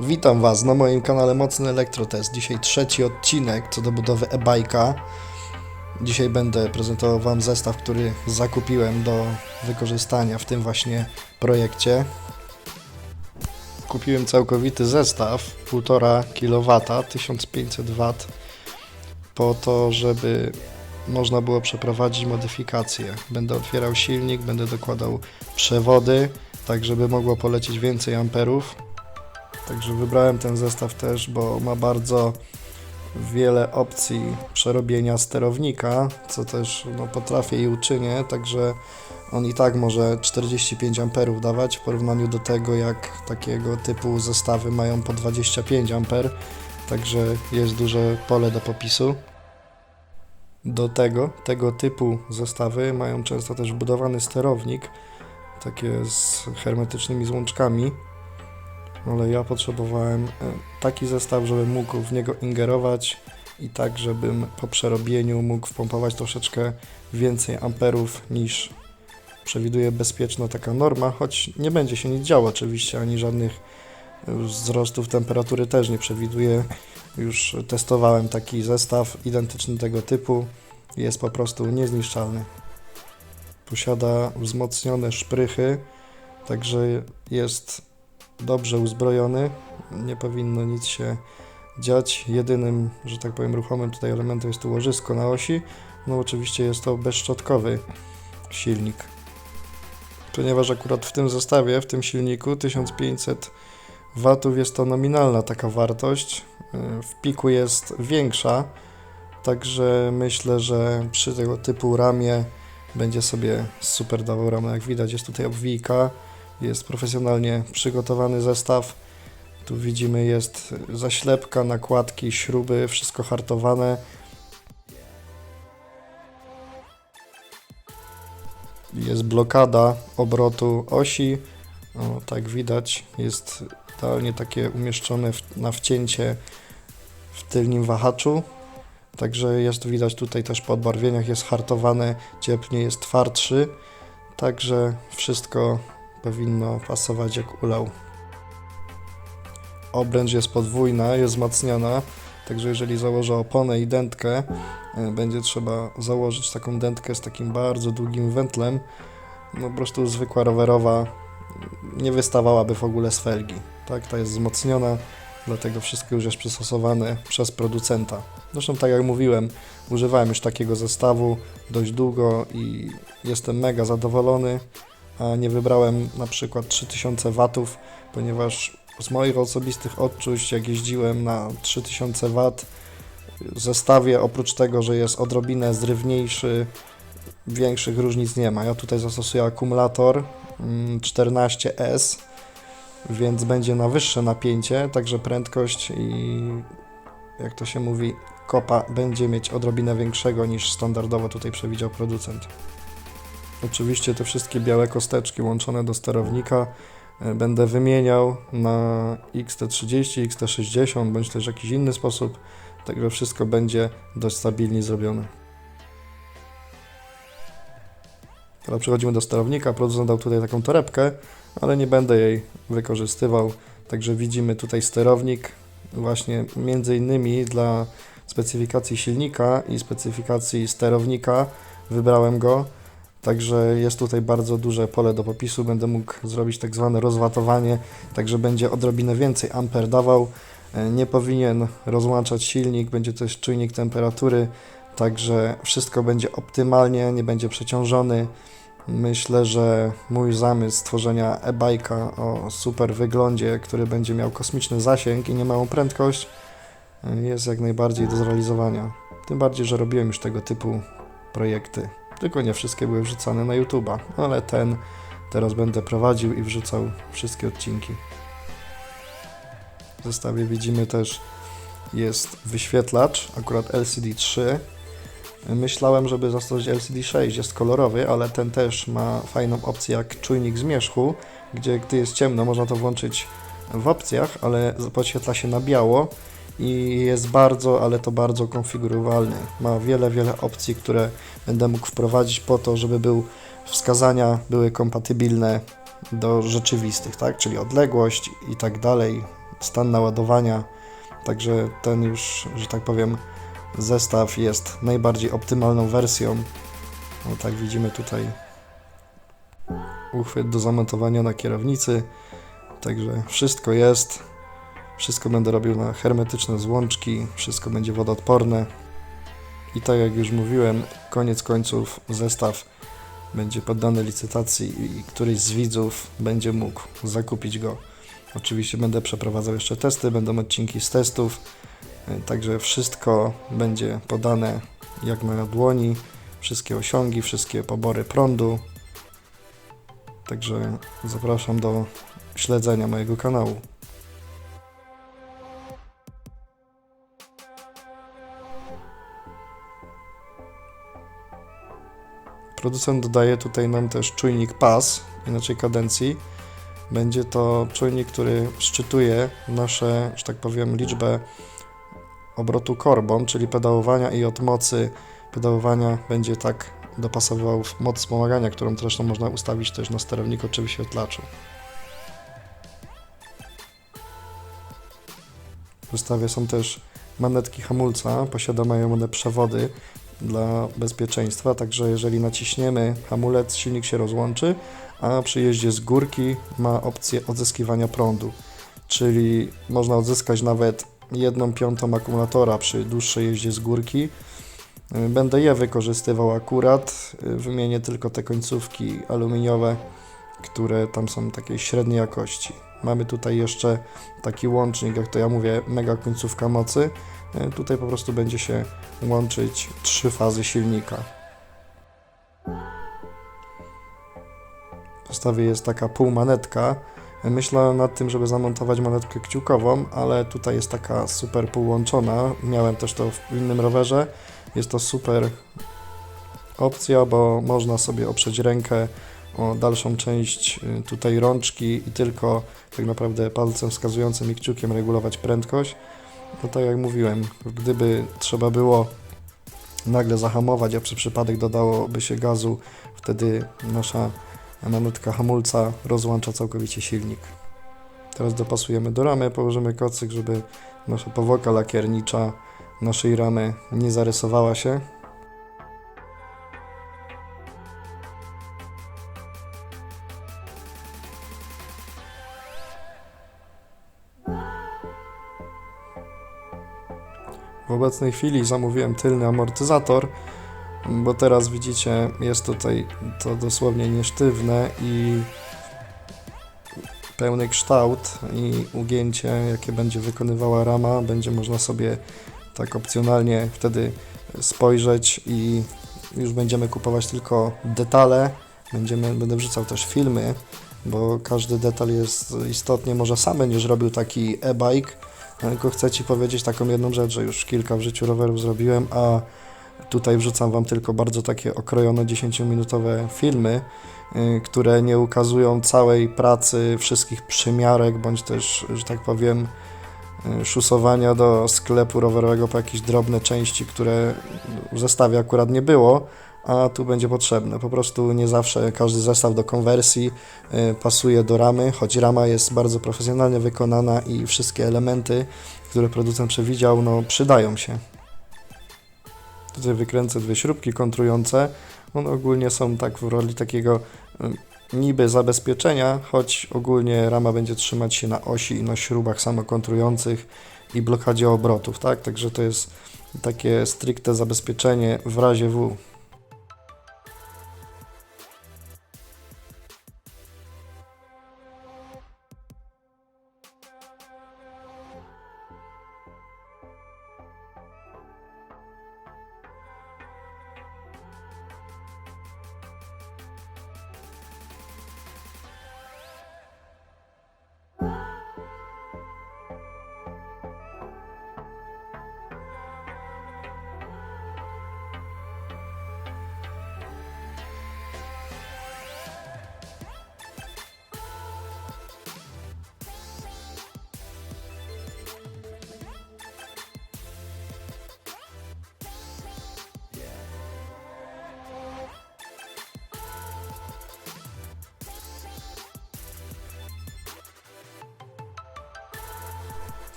Witam Was na moim kanale Mocny Elektrotest. Dzisiaj trzeci odcinek co do budowy e-bike'a. Dzisiaj będę prezentował Wam zestaw, który zakupiłem do wykorzystania w tym właśnie projekcie. Kupiłem całkowity zestaw 1,5 kW, 1500 W po to, żeby można było przeprowadzić modyfikacje. Będę otwierał silnik, będę dokładał przewody, tak żeby mogło polecieć więcej amperów. Także wybrałem ten zestaw też, bo ma bardzo wiele opcji przerobienia sterownika, co też no, potrafię i uczynię, także on i tak może 45 amperów dawać w porównaniu do tego, jak takiego typu zestawy mają po 25 amper, także jest duże pole do popisu. Do tego, tego typu zestawy mają często też wbudowany sterownik, takie z hermetycznymi złączkami, ale ja potrzebowałem e, taki zestaw, żebym mógł w niego ingerować i tak, żebym po przerobieniu mógł wpompować troszeczkę więcej amperów niż przewiduje bezpieczna taka norma, choć nie będzie się nic działo oczywiście, ani żadnych e, wzrostów temperatury też nie przewiduję. Już testowałem taki zestaw identyczny tego typu jest po prostu niezniszczalny. Posiada wzmocnione szprychy, także jest dobrze uzbrojony. Nie powinno nic się dziać. Jedynym, że tak powiem, ruchomym tutaj elementem jest tu łożysko na osi. No oczywiście jest to bezszczotkowy silnik. Ponieważ akurat w tym zestawie, w tym silniku 1500 watów jest to nominalna taka wartość. Yy, W piku jest większa, także myślę, że przy tego typu ramie będzie sobie super dawał ramę. Jak widać jest tutaj obwijka, jest profesjonalnie przygotowany zestaw. Tu widzimy jest zaślepka, nakładki, śruby, wszystko hartowane. Jest blokada obrotu osi. O, tak widać, jest idealnie takie umieszczone w, na wcięcie w tylnym wahaczu. Także jest widać tutaj też po odbarwieniach jest hartowane, ciepnie jest twardszy. Także wszystko powinno pasować jak ulał. Obręcz jest podwójna, jest wzmacniana, także jeżeli założę oponę i dętkę, e, będzie trzeba założyć taką dętkę z takim bardzo długim wętlem. No po prostu zwykła rowerowa nie wystawałaby w ogóle z felgi. Tak, ta jest wzmocniona, dlatego wszystko już jest przystosowane przez producenta. Zresztą tak jak mówiłem, używałem już takiego zestawu dość długo i jestem mega zadowolony nie wybrałem na przykład 3000 watów, ponieważ z moich osobistych odczuć, jak jeździłem na 3000 wat, zestawie oprócz tego, że jest odrobinę zrywniejszy, większych różnic nie ma. Ja tutaj zastosuję akumulator mm, 14S, więc będzie na wyższe napięcie, także prędkość i jak to się mówi, kopa będzie mieć odrobinę większego niż standardowo tutaj przewidział producent. Oczywiście te wszystkie białe kosteczki łączone do sterownika e, będę wymieniał na XT30, XT60 bądź też jakiś inny sposób, także wszystko będzie dość stabilnie zrobione. Teraz przechodzimy do sterownika. Producent dał tutaj taką torebkę, ale nie będę jej wykorzystywał. Także widzimy tutaj sterownik właśnie między innymi dla specyfikacji silnika i specyfikacji sterownika. Wybrałem go. Także jest tutaj bardzo duże pole do popisu. Będę mógł zrobić tak zwane rozwatowanie, także będzie odrobinę więcej amper dawał. E, Nie powinien rozłączać silnik, będzie też czujnik temperatury, także wszystko będzie optymalnie, nie będzie przeciążony. Myślę, że mój zamysł stworzenia e-bike'a o super wyglądzie, który będzie miał kosmiczny zasięg i niemałą prędkość, e, jest jak najbardziej do zrealizowania. Tym bardziej, że robiłem już tego typu projekty. Tylko nie wszystkie były wrzucane na YouTube'a, ale ten teraz będę prowadził i wrzucał wszystkie odcinki. W zestawie widzimy też jest wyświetlacz, akurat LCD 3. Myślałem, żeby zastosować LCD 6, jest kolorowy, ale ten też ma fajną opcję jak czujnik zmierzchu, gdzie gdy jest ciemno można to włączyć w opcjach, ale podświetla się na biało i jest bardzo, ale to bardzo konfigurowalny. Ma wiele, wiele opcji, które będę mógł wprowadzić po to, żeby był wskazania były kompatybilne do rzeczywistych, tak? Czyli odległość i tak dalej. stan naładowania. Także ten już, że tak powiem, zestaw jest najbardziej optymalną wersją. No tak widzimy tutaj uchwyt do zamontowania na kierownicy. Także wszystko jest. Wszystko będę robił na hermetyczne złączki, wszystko będzie wodoodporne. I tak jak już mówiłem, koniec końców zestaw będzie poddany licytacji i któryś z widzów będzie mógł zakupić go. Oczywiście będę przeprowadzał jeszcze testy, będą odcinki z testów, y, także wszystko będzie podane jak na dłoni, wszystkie osiągi, wszystkie pobory prądu. Także zapraszam do śledzenia mojego kanału. Producent dodaje tutaj nam też czujnik PAS, inaczej kadencji. Będzie to czujnik, który szczytuje nasze, że tak powiem, liczbę obrotu korbą, czyli pedałowania i od mocy pedałowania będzie tak dopasowywał moc wspomagania, którą zresztą można ustawić też na sterowniku czy wyświetlaczu. W zestawie są też manetki hamulca, posiadają one przewody dla bezpieczeństwa, także jeżeli naciśniemy hamulec, silnik się rozłączy, a przy jeździe z górki ma opcję odzyskiwania prądu, czyli można odzyskać nawet jedną piątą akumulatora przy dłuższej jeździe z górki. Będę je wykorzystywał akurat, wymienię tylko te końcówki aluminiowe, które tam są takiej średniej jakości. Mamy tutaj jeszcze taki łącznik, jak to ja mówię, mega końcówka mocy. E, Tutaj po prostu będzie się łączyć trzy fazy silnika. W zestawie jest taka półmanetka. E, Myślałem nad tym, żeby zamontować manetkę kciukową, ale tutaj jest taka super półłączona. Miałem też to w innym rowerze. Jest to super opcja, bo można sobie oprzeć rękę o dalszą część y, tutaj rączki i tylko tak naprawdę palcem wskazującym i kciukiem regulować prędkość. No tak jak mówiłem, gdyby trzeba było nagle zahamować, a przy przypadek dodałoby się gazu, wtedy nasza manutka hamulca rozłącza całkowicie silnik. Teraz dopasujemy do ramy, położymy kocyk, żeby nasza powłoka lakiernicza naszej ramy nie zarysowała się. Obecnej chwili zamówiłem tylny amortyzator, bo teraz widzicie, jest tutaj to dosłownie niesztywne i pełny kształt i ugięcie, jakie będzie wykonywała rama, będzie można sobie tak opcjonalnie wtedy spojrzeć i już będziemy kupować tylko detale. Będziemy, będę wrzucał też filmy, bo każdy detal jest istotny. Może sam będziesz robił taki e-bike, tylko chcę Ci powiedzieć taką jedną rzecz, że już kilka w życiu rowerów zrobiłem, a tutaj wrzucam Wam tylko bardzo takie okrojone 10-minutowe filmy, y, które nie ukazują całej pracy, wszystkich przymiarek, bądź też, że tak powiem, y, szusowania do sklepu rowerowego po jakieś drobne części, które w zestawie akurat nie było, a tu będzie potrzebne. Po prostu nie zawsze każdy zestaw do konwersji y, pasuje do ramy, choć rama jest bardzo profesjonalnie wykonana i wszystkie elementy, które producent przewidział, no przydają się. Tutaj wykręcę dwie śrubki kontrujące. One ogólnie są tak w roli takiego y, niby zabezpieczenia, choć ogólnie rama będzie trzymać się na osi i na śrubach samokontrujących i blokadzie obrotów, tak? Także to jest takie stricte zabezpieczenie w razie W.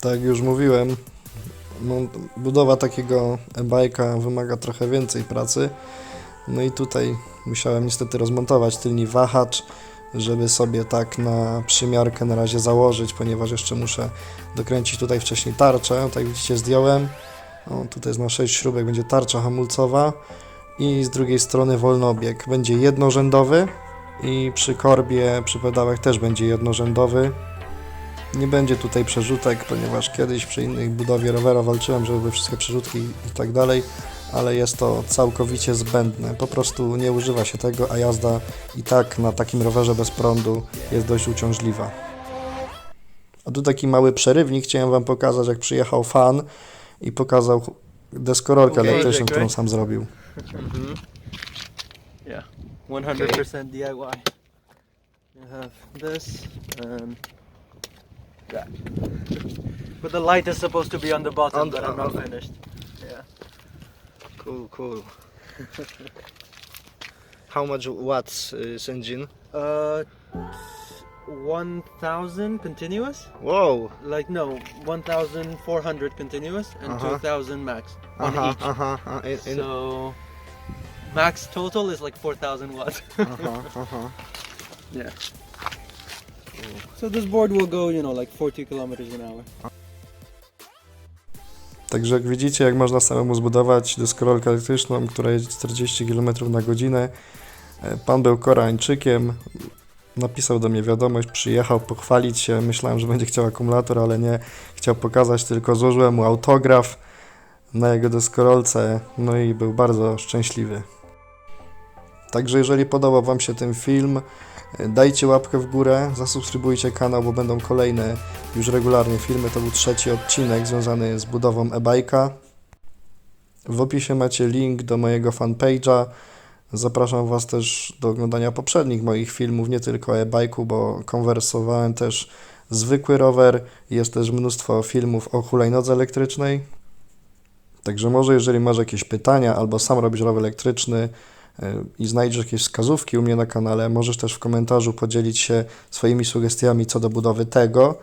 Tak jak już mówiłem, no, budowa takiego e-bike'a wymaga trochę więcej pracy. No i tutaj musiałem niestety rozmontować tylni wahacz, żeby sobie tak na przymiarkę na razie założyć, ponieważ jeszcze muszę dokręcić tutaj wcześniej tarczę. Tak widzicie zdjąłem. O, tutaj jest na 6 śrubek, będzie tarcza hamulcowa i z drugiej strony wolnobieg. Będzie jednorzędowy i przy korbie, przy pedałach też będzie jednorzędowy. Nie będzie tutaj przerzutek, ponieważ kiedyś przy innej budowie rowera walczyłem, żeby były wszystkie przerzutki i tak dalej, ale jest to całkowicie zbędne. Po prostu nie używa się tego, a jazda i tak na takim rowerze bez prądu jest dość uciążliwa. A tu taki mały przerywnik chciałem Wam pokazać, jak przyjechał fan i pokazał deskorolkę Okej, elektryczną, którą sam zrobił. Mm-hmm. Yeah, 100% DIY. You have this and that. But the light is supposed to be on the bottom, On but I'm not finished. Yeah. Cool, cool. How much watts is engine? Uh, uh 1,000 continuous? Whoa. Like no, 1,400 continuous and Uh-huh. 2,000 max on Aha, each. aha, a- in, in, So max total is like 4,000 watts. Uh-huh, aha, aha. Yeah. So this board will go, you know, like 40 kilometers an hour. Także jak widzicie, jak można samemu zbudować deskorolkę elektryczną, która jedzie 40 km na godzinę. E, Pan był Koreańczykiem, napisał do mnie wiadomość, przyjechał pochwalić się. Myślałem, że będzie chciał akumulator, ale nie. Chciał pokazać, tylko złożyłem mu autograf na jego deskorolce, no i był bardzo szczęśliwy. Także jeżeli podobał Wam się ten film, dajcie łapkę w górę, zasubskrybujcie kanał, bo będą kolejne już regularnie filmy. To był trzeci odcinek związany z budową e-bike'a. W opisie macie link do mojego fanpage'a. Zapraszam Was też do oglądania poprzednich moich filmów, nie tylko o e-bike'u, bo konwersowałem też zwykły rower. Jest też mnóstwo filmów o hulajnodze elektrycznej. Także może jeżeli masz jakieś pytania albo sam robisz rower elektryczny i znajdziesz jakieś wskazówki u mnie na kanale, możesz też w komentarzu podzielić się swoimi sugestiami co do budowy tego.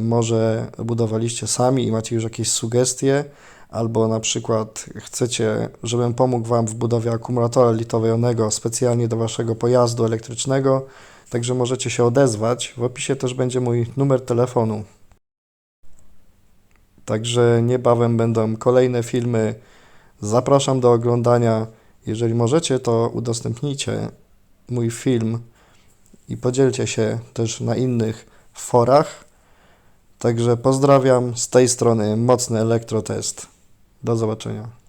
Może budowaliście sami i macie już jakieś sugestie, albo na przykład chcecie, żebym pomógł Wam w budowie akumulatora litowo-jonego specjalnie do Waszego pojazdu elektrycznego, także możecie się odezwać. W opisie też będzie mój numer telefonu. Także niebawem będą kolejne filmy. Zapraszam do oglądania. Jeżeli możecie, to udostępnijcie mój film i podzielcie się też na innych forach. Także pozdrawiam z tej strony Mocny Elektrotest. Do zobaczenia.